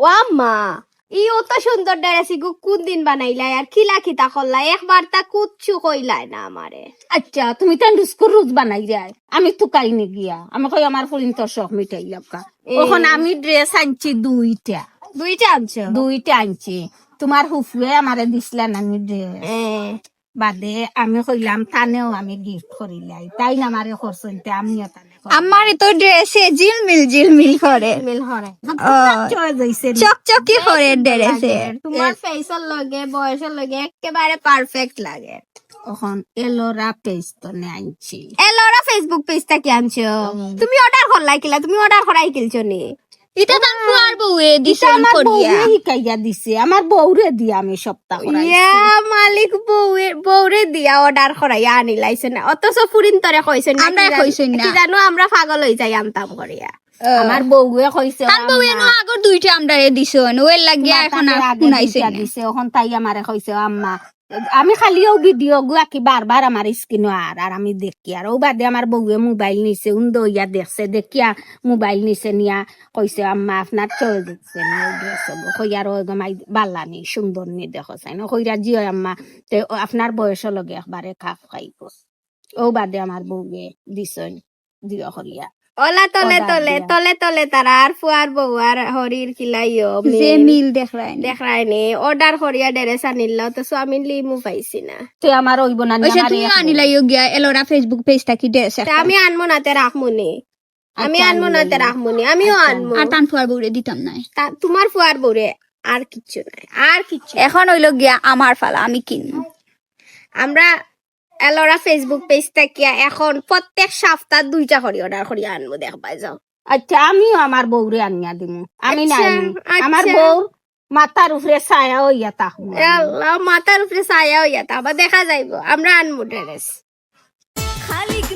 ও আম্মা ই অত সুন্দর ড্রেস ইগু কোন দিন বানাইলাই আর খিলা খিতা করলাই? একবার তা কুচ্ছু কইলাই না আমারে। আচ্ছা তুমি তো রুস্কুর রুজ বানাই যায়। আমি তো কাইনি গিয়া আমি কই আমার ফুলিন তো শখ মিটাই লাপকা ওখন আমি ড্রেস আনছি দুইটা। দুইটা আনছো? দুইটা আনছি। তোমার হুফুয়ে আমারে দিছিলা না আমি ড্রেস। বাদে আমি কইলাম তানেও আমি গিফট করিলাই। তাই না আমারে তে আমিও তানে আমার তো ড্রেসে ঝিলমিল ঝিলমিল করে। চকচকি করে ড্রেসে। তোমার ফেসের লগে বয়সের লগে একেবারে পারফেক্ট লাগে। ওখন এলোরা পেজ তো আনছি এলোরা ফেসবুক পেজটা কি আনছো? তুমি অর্ডার করলাই কিলা? তুমি অর্ডার করাই কিলছো নি? এটা তো আর বউয়ে দিছে আমার করিয়া বউরে শিকাইয়া দিছে আমার বউরে দিয়া আমি সপ্তাহ। ইয়া মালিক বউয়ের বউরে দিয়া অর্ডার করাই আনি লাইছে না ফুরিন তরে কইছেন না আমরা কইছেন না। জানো আমরা পাগল হই যাই আনতাম করিয়া। আমার বউয়ে কইছে তার বউ এনো আগর দুইটা আমরা দিছো ওর লাগিয়া এখন আর দিছে এখন তাই আমারে কইছে আম্মা আমি খালিও ভিডিও গুয়া কি বারবার আমার স্ক্রিনও আর আর আমি দেখি, আর ও বাদে আমার বউয়ে মোবাইল নিছে, উন্দ ইয়া দেখছে, দেখিয়া মোবাইল নিছে নিয়া কইছে, আম্মা, আপনার চয়ে দেখছে কই, আর মাই বাল্লা নি সুন্দর নি দেখো চাই না? কইরা জিও আম্মা, তে আপনার বয়সের লগে একবারে খাপ খাইব। ও বাদে আমার বউয়ে দিছেন দিও করিয়া ওলা তলে তলে। তলে তলে তারা আর ফুয়ার বউ আর হরির কিলাইও যে মিল না। নি অর্ডার করিয়া ড্রেস আনিল তো স্বামীন লিমু পাইছি না তে আমার ওইব না নি, আমার তুমি এক বউ। আনিলাইও গিয়া এলোরা ফেসবুক পেজটা কি ড্রেস তা আমি আনমো রাখমুনি আমি আনমো আনি নাতে লইও। রাখমুনি আমিও আনমো আর টান ফুয়ার বউরে দিতাম না তা- তোমার ফুয়ার বউরে আর কিচ্ছু নাই আর কিচ্ছু। এখন হইল গিয়া আমার ফালা আমি কিনবো আমরা এলোরা ফেসবুক পেজ থেকে এখন প্রত্যেক সপ্তাহ দুইটা করি অর্ডার করি আনব দেখবা যাও। আচ্ছা আমিও আমার বউরে আনিয়া দিমু। আমি আচ্ছা, নাই। আচ্ছা। আমার বউ মাথার উপরে ছায়া হইয়া তাহলে আল্লাহ মাথার উপরে ছায়া হইয়া তা আবার দেখা যাইব আমরা আনব ড্রেস খালিক